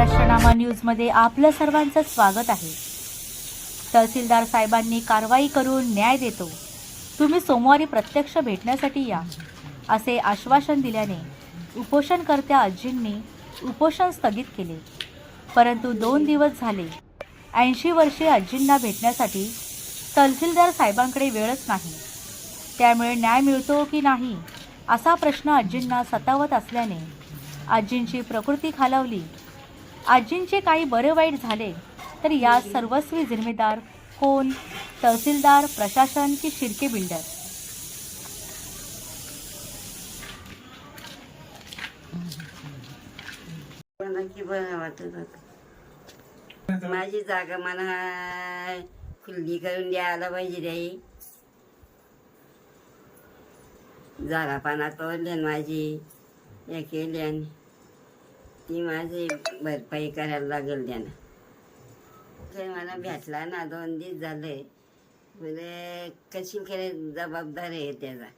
महाराष्ट्रनामा न्यूजमध्ये आपलं सर्वांचं स्वागत आहे. तहसीलदार साहेबांनी कारवाई करून न्याय देतो. तुम्ही सोमवारी प्रत्यक्ष भेटण्यासाठी या असे आश्वासन दिल्याने उपोषणकर्त्या आजींनी उपोषण स्थगित केले. परंतु दोन दिवस झाले ऐंशी वर्षे आजींना भेटण्यासाठी तहसीलदार साहेबांकडे वेळच नाही. त्यामुळे न्याय मिळतो की नाही असा प्रश्न आजींना सतावत असल्याने आजींची प्रकृती खालावली. आजींचे काही बरे वाईट झाले तर या सर्वस्वी जिम्मेदार कोण? तहसीलदार प्रशासन की शिर्के बिल्डर? माझी जागा मला खुल्ली करून द्यायला पाहिजे रे जागा पाना तोडल्यान माझी हे केल्यान ती माझी भरपाई करायला लागेल त्यानं. ते मला भेटला ना दोन दिवस झाले. म्हणजे कशी काय जबाबदार आहे त्याचा.